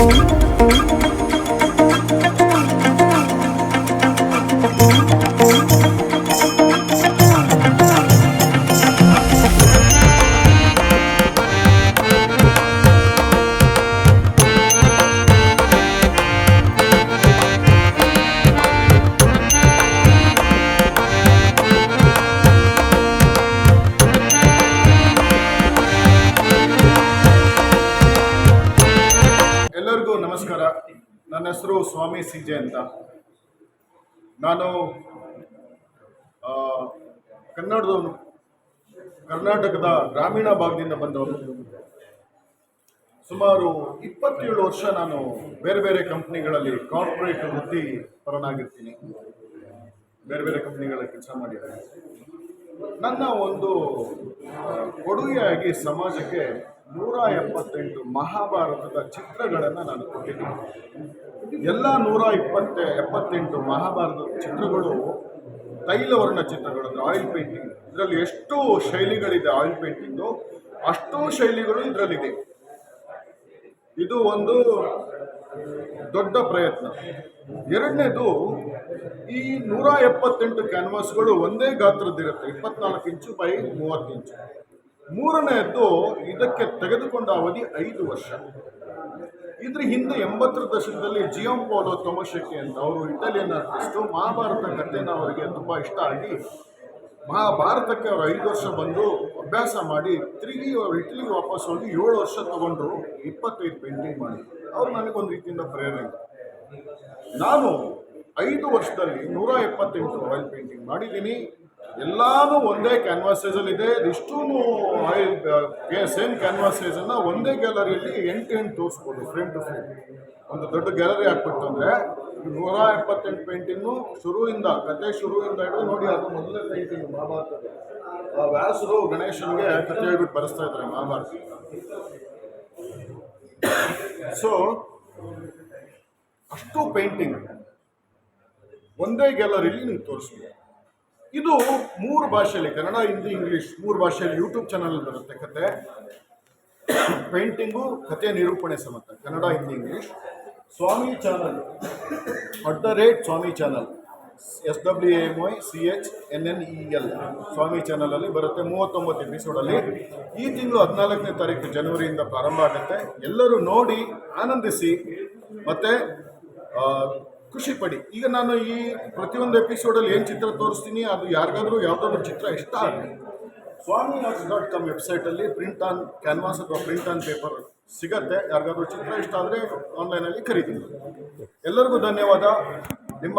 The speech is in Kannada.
ಎಲ್ಲರಿಗೂ ನಮಸ್ಕಾರ. ನನ್ನ ಹೆಸರು ಸ್ವಾಮಿ ಸಿಜೆ ಅಂತ. ನಾನು ಕನ್ನಡದವನು. ಕರ್ನಾಟಕದ ಗ್ರಾಮೀಣ ಭಾಗದಿಂದ ಬಂದವನು. ಸುಮಾರು ಇಪ್ಪತ್ತೇಳು ವರ್ಷ ನಾನು ಬೇರೆ ಬೇರೆ ಕಂಪ್ನಿಗಳಲ್ಲಿ ಕಾರ್ಪೊರೇಟ್ ವೃತ್ತಿ ಪರನಾಗಿರ್ತೀನಿ. ಬೇರೆ ಬೇರೆ ಕಂಪ್ನಿಗಳಲ್ಲಿ ಕೆಲಸ ಮಾಡಿದ್ದೇನೆ. ನನ್ನ ಒಂದು ಕೊಡುಗೆಯಾಗಿ ಸಮಾಜಕ್ಕೆ ನೂರ ಎಪ್ಪತ್ತೆಂಟು ಮಹಾಭಾರತದ ಚಿತ್ರಗಳನ್ನು ನಾನು ಕೊಟ್ಟಿದ್ದೀನಿ. ಎಲ್ಲ ನೂರ ಇಪ್ಪತ್ತ ಎಪ್ಪತ್ತೆಂಟು ಮಹಾಭಾರತದ ಚಿತ್ರಗಳು ತೈಲವರ್ಣ ಚಿತ್ರಗಳು ಅಂದರೆ ಆಯಿಲ್ ಪೇಂಟಿಂಗ್ ಇದರಲ್ಲಿ ಎಷ್ಟು ಶೈಲಿಗಳಿದೆ ಆಯಿಲ್ ಪೇಂಟಿಂಗು ಅಷ್ಟೂ ಶೈಲಿಗಳು ಇದರಲ್ಲಿದೆ. ಇದು ಒಂದು ದೊಡ್ಡ ಪ್ರಯತ್ನ. ಎರಡನೇದು, ಈ ನೂರ ಎಪ್ಪತ್ತೆಂಟು ಕ್ಯಾನ್ವಾಸ್ಗಳು ಒಂದೇ ಗಾತ್ರದ್ದಿರುತ್ತೆ. ಇಪ್ಪತ್ನಾಲ್ಕು ಇಂಚು ಬೈ ಮೂವತ್ತು ಇಂಚು. ಮೂರನೆಯದ್ದು ಇದಕ್ಕೆ ತೆಗೆದುಕೊಂಡ ಅವಧಿ ಐದು ವರ್ಷ. ಇದ್ರ ಹಿಂದೆ ಎಂಬತ್ತರ ದಶಕದಲ್ಲಿ ಜಿಯೋಮ್ ಪೋಲೋ ತೊಮಶೆಟ್ಟಿ ಅಂತ ಅವರು ಇಟಾಲಿಯನ್ ಆರ್ಟಿಸ್ಟು ಮಹಾಭಾರತ ಕಥೆನ ಅವರಿಗೆ ತುಂಬ ಇಷ್ಟ ಆಗಿ ಮಹಾಭಾರತಕ್ಕೆ ಅವರು ಐದು ವರ್ಷ ಬಂದು ಅಭ್ಯಾಸ ಮಾಡಿ ತಿರುಗಿ ಅವರು ಇಟಲಿಗೆ ವಾಪಸ್ ಹೋಗಿ ಏಳು ವರ್ಷ ತಗೊಂಡ್ರು. ಇಪ್ಪತ್ತೈದು ಪೇಂಟಿಂಗ್ ಮಾಡಿ. ಅವ್ರು ನನಗೊಂದು ರೀತಿಯಿಂದ ಪ್ರೇರಣೆ. ನಾನು ಐದು ವರ್ಷದಲ್ಲಿ ನೂರ ಎಪ್ಪತ್ತೆಂಟು ಆಯಿಲ್ ಪೇಂಟಿಂಗ್ ಮಾಡಿದ್ದೀನಿ. ಎಲ್ಲಾನು ಒಂದೇ ಕ್ಯಾನ್ವಾಸೇಜಲ್ಲಿ ಇದೆ. ಇಷ್ಟೂ ಸೇಮ್ ಸೇಮ್ ಕ್ಯಾನ್ವಾಸೇಜನ್ನು ಒಂದೇ ಗ್ಯಾಲರಿಯಲ್ಲಿ ಎಂಟು ಎಂಟು ತೋರಿಸ್ಬೋದು ಫ್ರೇಮ್ ಟು ಫ್ರೇಮ್ ಒಂದು ದೊಡ್ಡ ಗ್ಯಾಲರಿ ಹಾಕ್ಬಿಟ್ಟು ಅಂದರೆ ನೂರ ಎಪ್ಪತ್ತೆಂಟು ಪೇಂಟಿಂಗು ಶುರುವಿಂದ, ಕತೆ ಶುರುವಿಂದ ಹಿಡಿದು ನೋಡಿ ಅದು ಮೊದಲನೇ ಪೇಂಟಿಂಗ್ ಮಹಾಭಾರತದ ಆ ವ್ಯಾಸರು ಗಣೇಶನಿಗೆ ಕತೆ ಹೇಳ್ಬಿಟ್ಟು ಬರೆಸ್ತಾ ಇದ್ದಾರೆ ಮಹಾಭಾರತ. ಸೊ ಅಷ್ಟು ಪೇಂಟಿಂಗ್ ಒಂದೇ ಗ್ಯಾಲರಿಲಿ ನೀವು ತೋರಿಸ್ಬೋದು. ಇದು ಮೂರು ಭಾಷೆಯಲ್ಲಿ, ಕನ್ನಡ, ಹಿಂದಿ, ಇಂಗ್ಲೀಷ್ ಮೂರು ಭಾಷೆಯಲ್ಲಿ ಯೂಟ್ಯೂಬ್ ಚಾನಲ್ ಬರುತ್ತೆ ಕತೆ. ಪೇಂಟಿಂಗು ಕತೆ ನಿರೂಪಣೆ ಸಮೇತ, Kannada, Hindi, English. Swami channel at the rate Swami channel S W M Y C H N N E L Swami ಚಾನಲಲ್ಲಿ ಬರುತ್ತೆ ಮೂವತ್ತೊಂಬತ್ತು ಎಪಿಸೋಡಲ್ಲಿ ಈ ತಿಂಗಳು ಹದಿನಾಲ್ಕನೇ ತಾರೀಕು ಜನವರಿಯಿಂದ ಪ್ರಾರಂಭ ಆಗುತ್ತೆ. ಎಲ್ಲರೂ ನೋಡಿ, ಆನಂದಿಸಿ. ಮತ್ತು ಖುಷಿ ಪಡಿ. ಈಗ ನಾನು ಈ ಪ್ರತಿಯೊಂದು ಎಪಿಸೋಡಲ್ಲಿ ಏನು ಚಿತ್ರ ತೋರಿಸ್ತೀನಿ, ಅದು ಯಾರಿಗಾದ್ರೂ ಯಾವುದಾದ್ರೂ ಚಿತ್ರ ಇಷ್ಟ ಆಗಲಿ ಸ್ವಾಮಿ ಆರ್ಟ್ಸ್ ಡಾಟ್ ಕಾಮ್ ವೆಬ್ಸೈಟಲ್ಲಿ ಪ್ರಿಂಟ್ ಆನ್ ಕ್ಯಾನ್ವಾಸ್ ಅಥವಾ ಪ್ರಿಂಟ್ ಆನ್ ಪೇಪರ್ ಸಿಗತ್ತೆ. ಯಾರಿಗಾದ್ರೂ ಚಿತ್ರ ಇಷ್ಟ ಆದರೆ ಆನ್ಲೈನಲ್ಲಿ ಖರೀದಿ. ಎಲ್ಲರಿಗೂ ಧನ್ಯವಾದ. ನಿಮ್ಮ